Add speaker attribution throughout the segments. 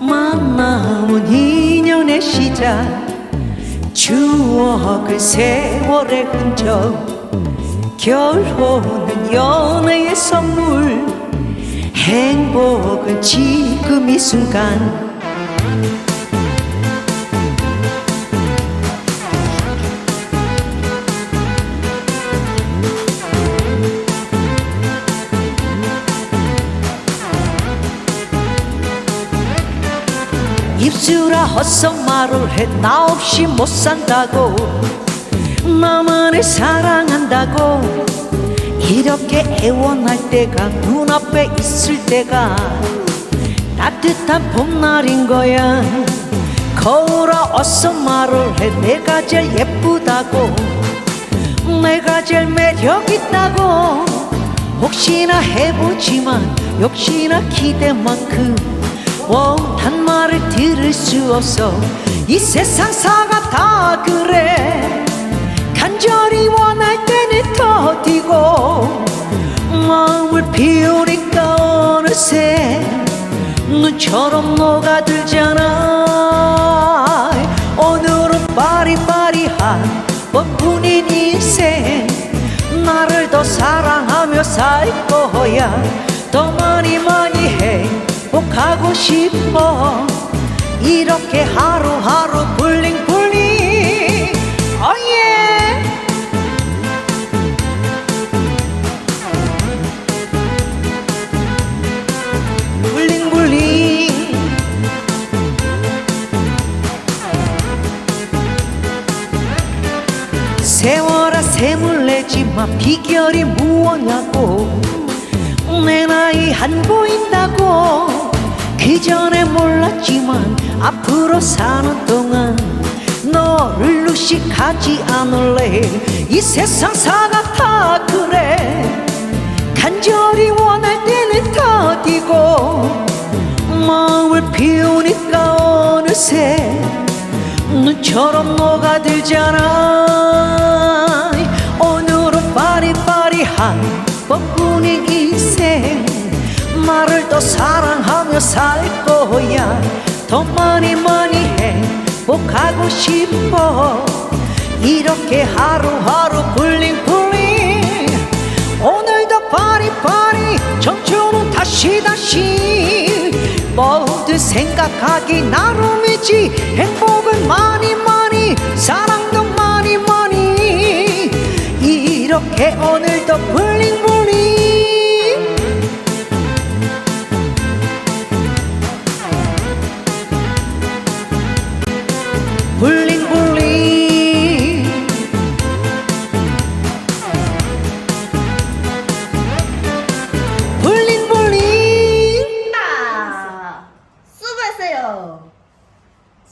Speaker 1: 남은 인연의 시작. 추억은 세월의 흔적. 결혼은 연애의 선물. 행복은 지금 이 순간 입술아 헛성말을 해. 나 없이 못 산다고. 나만을 사랑한다고. 이렇게 애원할 때가 눈앞에 있을 때가 따뜻한 봄날인 거야. 거울아 어서 말을 해. 내가 제일 예쁘다고. 내가 제일 매력 있다고. 혹시나 해보지만 역시나 기대만큼 원한 말을 들을 수 없어. 이 세상 사가 다 그래. 간절히 원할 때는 더디고 마음을 비우니까 어느새 눈처럼 녹아들잖아. 오늘은 빠리빠리한 뻔뿐인 인생 나를 더 사랑하며 살 거야. 더 많이 많이 행복하고 싶어. 이렇게 하루하루 블링블링. 어예. 블링블링. 세월아 내지만 비결이 무엇냐고 내 나이 안 보인다고. 그 전에 몰랐지만 앞으로 사는 동안 너를 의식하지 않을래? 이 세상 사가 다 그래. 간절히 원할 때는 더디고 마음을 비우니까 어느새 눈처럼 녹아들잖아. 오늘은 빠리빠리한 뻔뿐인 인생 나를 더 사랑하며 살 거야. 더 많이 많이 행복하고 싶어. 이렇게 하루하루 블링블링 오늘도 파리파리 청춘은 다시 다시. 모두 생각하기 나름이지. 행복은 많이 많이 사랑도 많이 많이. 이렇게 오늘도 블링블링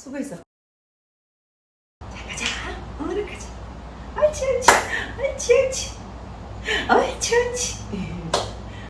Speaker 1: 수고했어. 자, 가자. 어느 가자. 옳지, 옳지. 옳지, 옳지. 옳지, 옳지.